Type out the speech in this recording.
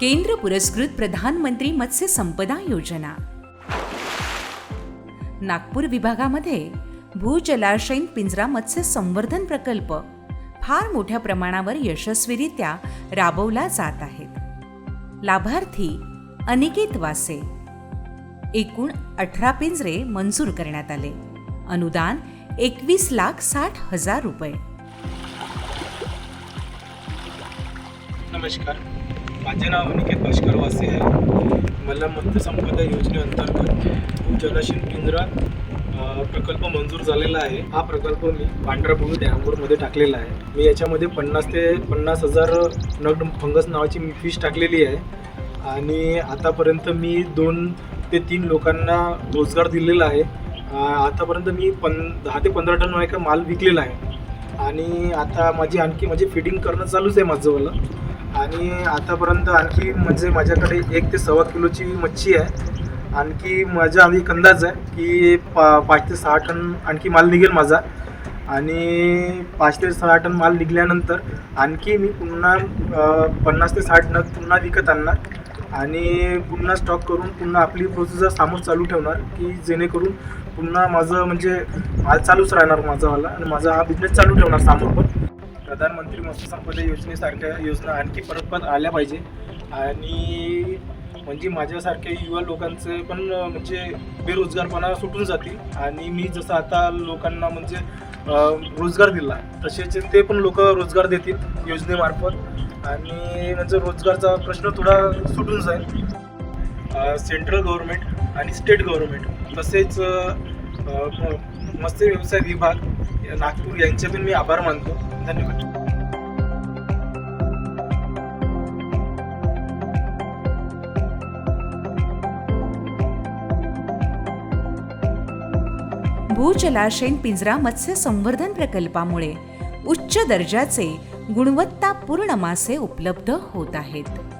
केंद्र पुरस्कृत प्रधानमंत्री मत्स्य संपदा योजना. नागपूर विभागामध्ये भूजलाशयीन पिंजरा मत्स्य संवर्धन प्रकल्प फार मोठ्या प्रमाणावर यशस्वीरित्या राबवला जात आहेत लाभार्थी अनिकेत वासे. एकूण अठरा पिंजरे मंजूर करण्यात आले. अनुदान एकवीस लाख साठ हजार रुपये. नमस्कार. माझे नाव अनिकेत भास्कर वासे आहे. मला मत्स्यसंपदा योजनेअंतर्गत जलाशय केंद्रात प्रकल्प मंजूर झालेला आहे. हा प्रकल्प मी पांढराभूमी डॅमपूरमध्ये टाकलेला आहे. मी याच्यामध्ये पन्नास ते पन्नास हजार नग फंगस नावाची मी फिश टाकलेली आहे. आणि आतापर्यंत मी दोन ते तीन लोकांना रोजगार दिलेला आहे. आतापर्यंत मी पन दहा ते पंधरा टन माल विकलेला आहे. आणि आता माझी आणखी माझी फिडिंग करणं चालूच आहे माझंवालं आणि आतापर्यंत आणखी म्हणजे माझ्याकडे एक ते सव्वा किलोची मच्छी आहे. आणखी माझा आम्ही एक अंदाज आहे की पा पाच ते सहा टन आणखी माल निघेल माझा. आणि पाच ते सहा टन माल निघाल्यानंतर आणखी मी पुन्हा पन्नास ते साठ नग पुन्हा विकत आणणार. आणि पुन्हा स्टॉक करून पुन्हा आपली प्रोसेसर समोर चालू ठेवणार की जेणेकरून पुन्हा माझं म्हणजे माल चालूच राहणार माझावाला आणि माझा हा बिझनेस चालू ठेवणार समोर पण. प्रधानमंत्री मत्स्य संपदा योजनेसारख्या योजना आणखी परत पण आल्या पाहिजे. आणि म्हणजे माझ्यासारख्या युवा लोकांचे पण म्हणजे बेरोजगारपणा सुटून जातील. आणि मी जसं आता लोकांना म्हणजे रोजगार दिला तसेच ते पण लोक रोजगार देतील योजनेमार्फत. आणि म्हणजे रोजगारचा प्रश्न थोडा सुटून जाईल. सेंट्रल गव्हर्नमेंट आणि स्टेट गव्हर्नमेंट तसेच म- मत्स्य व्यवसाय विभाग नागपूर यांचे पण मी आभार मानतो. धन्यवाद. भूजलाशयीन पिंजरा मत्स्य संवर्धन प्रकल्पामुळे उच्च दर्जाचे गुणवत्तापूर्ण मासे उपलब्ध होत आहेत.